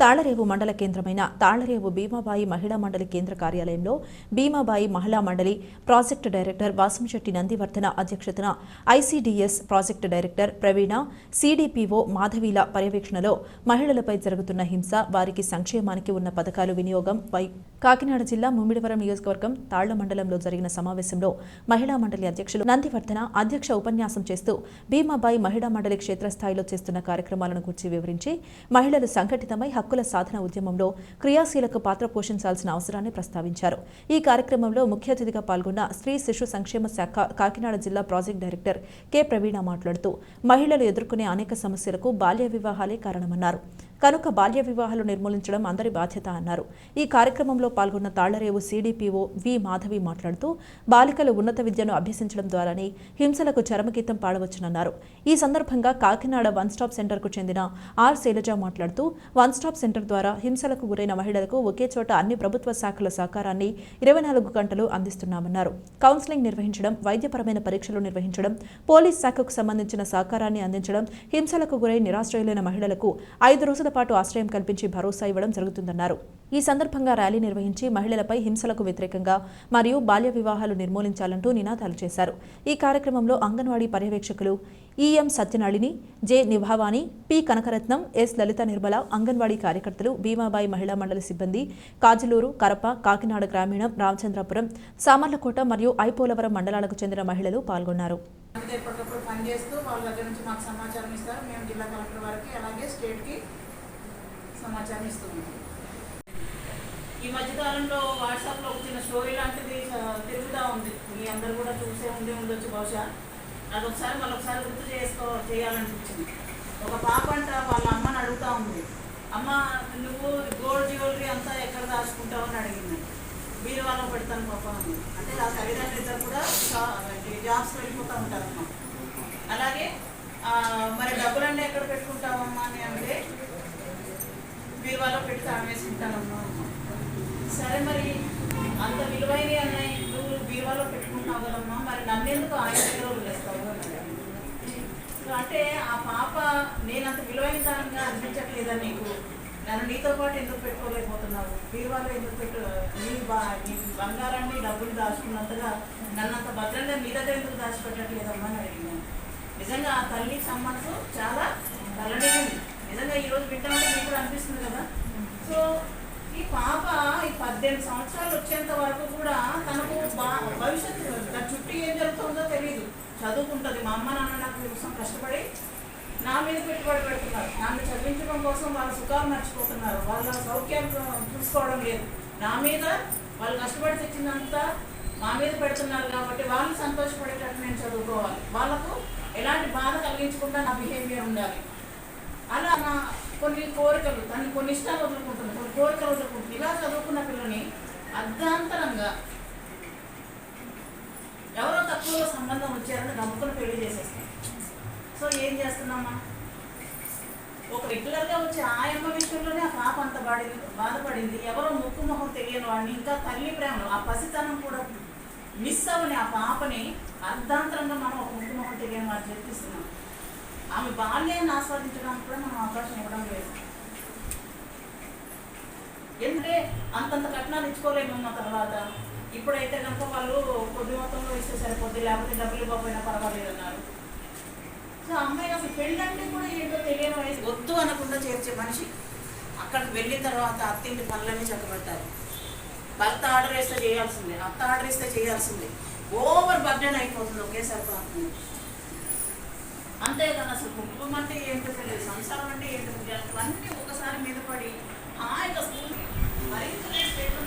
తాళరేవు మండల కేంద్రమైన తాళరేవు భీమాబాయి మహిళా మండలి కేంద్ర కార్యాలయంలో భీమాబాయి మహిళా మండలి ప్రాజెక్టు డైరెక్టర్ వాసంశెట్టి నందివర్ధన అధ్యక్షతన ICDS project director Praveena CDPO మాధవీల పర్యవేక్షణలో మహిళలపై జరుగుతున్న హింస వారికి సంక్షేమానికి ఉన్న పథకాలు వినియోగం పై కాకినాడ జిల్లా ముమ్మిడివరం నియోజకవర్గం తాళ్ళ మండలంలో జరిగిన సమావేశంలో మహిళా మండలి అధ్యక్షులు నందివర్ధన అధ్యక్ష ఉపన్యాసం చేస్తూ భీమాబాయి మహిళా మండలి క్షేత్రస్థాయిలో చేస్తున్న కార్యక్రమాలను గురించి వివరించి మహిళలు సంఘటితమై హక్కుల సాధన ఉద్యమంలో క్రియాశీలక పాత్ర పోషించాల్సిన అవసరాన్ని ప్రస్తావించారు. ఈ కార్యక్రమంలో ముఖ్య అతిథిగా పాల్గొన్న స్త్రీ శిశు సంక్షేమ శాఖ కాకినాడ జిల్లా ప్రాజెక్ట్ డైరెక్టర్ కె ప్రవీణ మాట్లాడుతూ మహిళలు ఎదుర్కొనే అనేక సమస్యలకు బాల్య వివాహాలే కారణమన్నారు. కనుక బాల్య వివాహాలు నిర్మూలించడం అందరి బాధ్యత అన్నారు. ఈ కార్యక్రమంలో పాల్గొన్న తాళ్ళరేవు సీడీపీఓ వి మాధవి మాట్లాడుతూ బాలికలు ఉన్నత విద్యను అభ్యసించడం ద్వారానే హింసలకు చరమగీతం పాడవచ్చునన్నారు. ఈ సందర్భంగా కాకినాడ వన్ స్టాప్ సెంటర్కు చెందిన ఆర్ శైలజ మాట్లాడుతూ వన్ స్టాప్ సెంటర్ ద్వారా హింసలకు గురైన మహిళలకు ఒకే చోట అన్ని ప్రభుత్వ శాఖల సహకారాన్ని ఇరవై నాలుగు గంటలు అందిస్తున్నామన్నారు. కౌన్సిలింగ్ నిర్వహించడం వైద్యపరమైన పరీక్షలు నిర్వహించడం పోలీస్ శాఖకు సంబంధించిన సహకారాన్ని అందించడం హింసలకు గురై నిరాశ్రయులైన మహిళలకు ఐదు రోజుల పాటు ఆశ్రయం కల్పించి భరోసా ఇవ్వడం జరుగుతుందన్నారు. ఈ సందర్భంగా ర్యాలీ నిర్వహించి మహిళలపై హింసలకు వ్యతిరేకంగా మరియు బాల్య వివాహాలు నిర్మూలించాలంటూ నినాదాలు చేశారు. ఈ కార్యక్రమంలో anganwadi పర్యవేక్షకులు EM Satyanalini J Nibhavani P Kanakaratnam S Lalitha Nirmala anganwadi కార్యకర్తలు భీమాబాయి మహిళా మండలి సిబ్బంది కాజులూరు కరప కాకినాడ గ్రామీణం రామచంద్రపురం సామర్లకోట మరియు ఐపోలవరం మండలాలకు చెందిన మహిళలు పాల్గొన్నారు. ఎప్పటికప్పుడు పనిచేస్తూ వాళ్ళ దగ్గర నుంచి మాకు సమాచారం ఇస్తారు. మేము జిల్లా కలెక్టర్ వారికి అలాగే స్టేట్కి సమాచారం ఇస్తున్నాం ఈ మధ్యకాలంలో వాట్సాప్లో వచ్చిన స్టోరీ లాంటిది తిరుగుతూ ఉంది. మీ అందరు కూడా చూసే ఉండి ఉండొచ్చు బహుశా. అది ఒకసారి గుర్తు చేసుకో చేయాలనిపించింది. ఒక పాప అంట వాళ్ళ అమ్మని అడుగుతూ ఉంది. అమ్మ నువ్వు గోల్డ్ జ్యువెలరీ అంతా ఎక్కడ దాచుకుంటావు? అని అడిగింది. బీరువాలో పెడతాను పాప అని. అంటే ఆ తల్లిదండ్రులు ఇద్దరు కూడా జాబ్స్ వెళ్ళిపోతూ ఉంటారు అమ్మ అలాగే మరి డబ్బులన్నీ ఎక్కడ పెట్టుకుంటావమ్మా? అని బీరువాలో పెట్టి తామేసుకుంటానమ్మా సరే మరి అంత విలువైనవి అన్నాయి నువ్వు బీరువాలో పెట్టుకుంటావు కదమ్మా మరి నన్నెందుకు ఆయన దగ్గర వదిలేస్తావు అంటే ఆ పాప నేను అంత విలువైన దానిగా అనిపించట్లేదా నీకు? నన్ను నీతో పాటు ఎందుకు పెట్టుకోలేకపోతున్నావు? బీరువాలో ఎందుకు పెట్టు నీ బా నీ బంగారాన్ని డబ్బులు దాచుకున్నంతగా నన్ను అంత భద్రంగా నీ దగ్గర ఎందుకు దాచిపెట్టట్లేదమ్మా అని అడిగినాను. నిజంగా ఆ తల్లి సంబంధం చాలా తల్లడిగింది నిజంగా ఈరోజు రోజు వింటామంటే మీకు కూడా అనిపిస్తుంది కదా? సో ఈ పాప ఈ పద్దెనిమిది సంవత్సరాలు వచ్చేంత వరకు కూడా తనకు బా- భవిష్యత్తు తన చుట్టూ ఏం జరుగుతుందో తెలియదు చదువుకుంటుంది. మా అమ్మ నాన్న నాకు కోసం కష్టపడి నా మీద పెట్టుబడి పెడుతున్నారు. నన్ను చదివించడం కోసం వాళ్ళ సుఖాలు మర్చిపోతున్నారు. వాళ్ళ సౌఖ్యం చూసుకోవడం లేదు. నా మీద వాళ్ళు కష్టపడి తెచ్చిందంతా మా మీద పెడుతున్నారు కాబట్టి వాళ్ళు సంతోషపడేటట్టు నేను చదువుకోవాలి. వాళ్ళకు ఎలాంటి బాధ కలిగించకుండా నా బిహేవియర్ ఉండాలి. అలా నా కొన్ని కోరికలు తను కొన్ని ఇష్టాలు వదులుకుంటుంది కొన్ని కోరికలు వదులుకుంటుంది ఇలా చదువుకున్న పిల్లని అర్ధాంతరంగా ఎవరో తక్కువ సంబంధం వచ్చారని నమ్ముకుని పెళ్ళి చేసేస్తాం. సో ఏం చేస్తున్నామా? ఒక రెగ్యులర్గా వచ్చే ఆయమ్మ విషయంలోనే ఆ పాప అంత పడింది బాధపడింది. ఎవరో ముక్కు మొహం తెలియని వాడిని ఇంకా తల్లి ప్రేమలో ఆ పసితనం కూడా మిస్ అవని ఆ పాపని అర్ధాంతరంగా మనం ఒక ముక్కు మొహం తెలియని వాడు చెప్పిస్తున్నాం ఆమె బాల్యాన్ని ఆస్వాదించడానికి కూడా మనం అవకాశం ఇవ్వడం లేదు. ఎందుకంటే అంతంత కట్నాలు ఇచ్చుకోలేము మా తర్వాత. ఇప్పుడైతే కనుక వాళ్ళు కొద్ది మొత్తంలో ఇస్తే సరిపోద్ది లేకపోతే డబ్బులు ఇవ్వకపోయినా పర్వాలేదు అన్నారు సో అమ్మాయి అసలు పెళ్ళంటే కూడా ఏంటో తెలియని వయసు. వద్దు అనకుండా చేర్చే మనిషి అక్కడికి వెళ్ళిన తర్వాత అత్తింటి పనులన్నీ చక్కబెట్టాలి భర్త ఆర్డర్ వేస్తే చేయాల్సిందే అత్త ఆర్డర్ ఇస్తే చేయాల్సిందే. ఓవర్ బర్డెన్ అయిపోతుంది ఒకేసారి ప్రాంతం అంతేగాని అసలు కుటుంబం అంటే ఏంటో తెలియదు సంసారం అంటే ఏంటో తెలియదు. అన్నీ ఒకసారి మీద పడి హాయిగా స్కూల్ మరింత స్టేట్లో